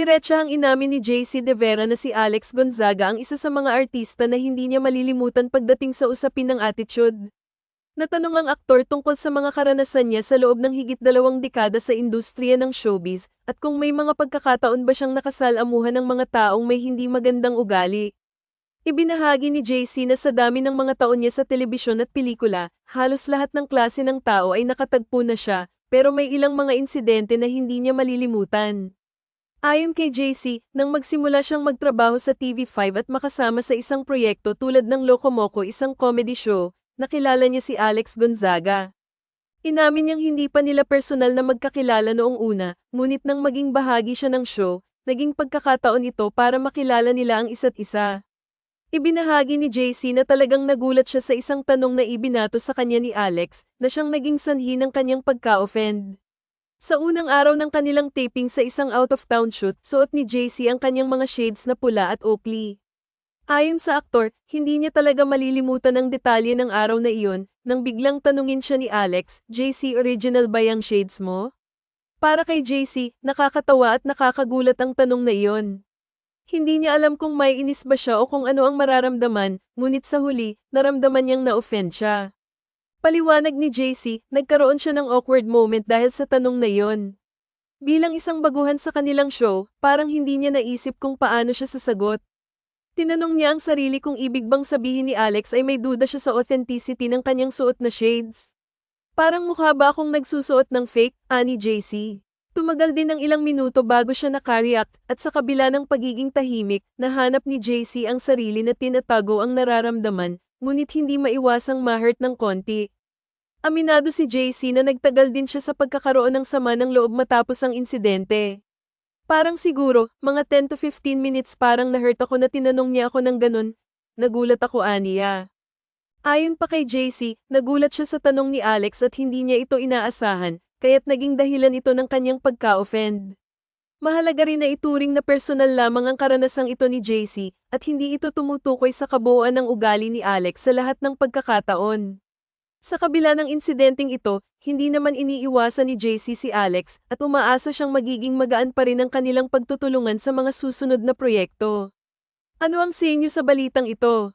Diretsahang inamin ni JC De Vera na si Alex Gonzaga ang isa sa mga artista na hindi niya malilimutan pagdating sa usapin ng attitude. Natanong ang aktor tungkol sa mga karanasan niya sa loob ng higit dalawang dekada sa industriya ng showbiz at kung may mga pagkakataon ba siyang nakasalamuhan ng mga taong may hindi magandang ugali. Ibinahagi ni JC na sa dami ng mga taon niya sa telebisyon at pelikula, halos lahat ng klase ng tao ay nakatagpo na siya, pero may ilang mga insidente na hindi niya malilimutan. Ayon kay JC, nang magsimula siyang magtrabaho sa TV5 at makasama sa isang proyekto tulad ng Locomoco isang comedy show, nakilala niya si Alex Gonzaga. Inamin niyang hindi pa nila personal na magkakilala noong una, ngunit nang maging bahagi siya ng show, naging pagkakataon ito para makilala nila ang isa't isa. Ibinahagi ni JC na talagang nagulat siya sa isang tanong na ibinato sa kanya ni Alex na siyang naging sanhi ng kanyang pagka-offend. Sa unang araw ng kanilang taping sa isang out-of-town shoot, suot ni JC ang kanyang mga shades na pula at Oakley. Ayon sa aktor, hindi niya talaga malilimutan ang detalye ng araw na iyon, nang biglang tanungin siya ni Alex, JC original ba yung shades mo? Para kay JC, nakakatawa at nakakagulat ang tanong na iyon. Hindi niya alam kung may inis ba siya o kung ano ang mararamdaman, ngunit sa huli, naramdaman niyang na-offend siya. Paliwanag ni JC, nagkaroon siya ng awkward moment dahil sa tanong na yon. Bilang isang baguhan sa kanilang show, parang hindi niya naisip kung paano siya sasagot. Tinanong niya ang sarili kung ibig bang sabihin ni Alex ay may duda siya sa authenticity ng kanyang suot na shades. Parang mukha ba akong nagsusuot ng fake, ani JC? Tumagal din ng ilang minuto bago siya nakareact at sa kabila ng pagiging tahimik, nahanap ni JC ang sarili na tinatago ang nararamdaman ngunit hindi maiwasang ma-hurt ng konti. Aminado si JC na nagtagal din siya sa pagkakaroon ng sama ng loob matapos ang insidente. Parang siguro, mga 10 to 15 minutes parang na-hurt ako na tinanong niya ako ng ganun. Nagulat ako aniya. Ayon pa kay JC, nagulat siya sa tanong ni Alex at hindi niya ito inaasahan, kaya't naging dahilan ito ng kanyang pagka-offend. Mahalaga rin na ituring na personal lamang ang karanasang ito ni JC, at hindi ito tumutukoy sa kabuuan ng ugali ni Alex sa lahat ng pagkakataon. Sa kabila ng insidenteng ito, hindi naman iniiwasan ni JC si Alex at umaasa siyang magiging magaan pa rin ang kanilang pagtutulungan sa mga susunod na proyekto. Ano ang sa inyo sa balitang ito?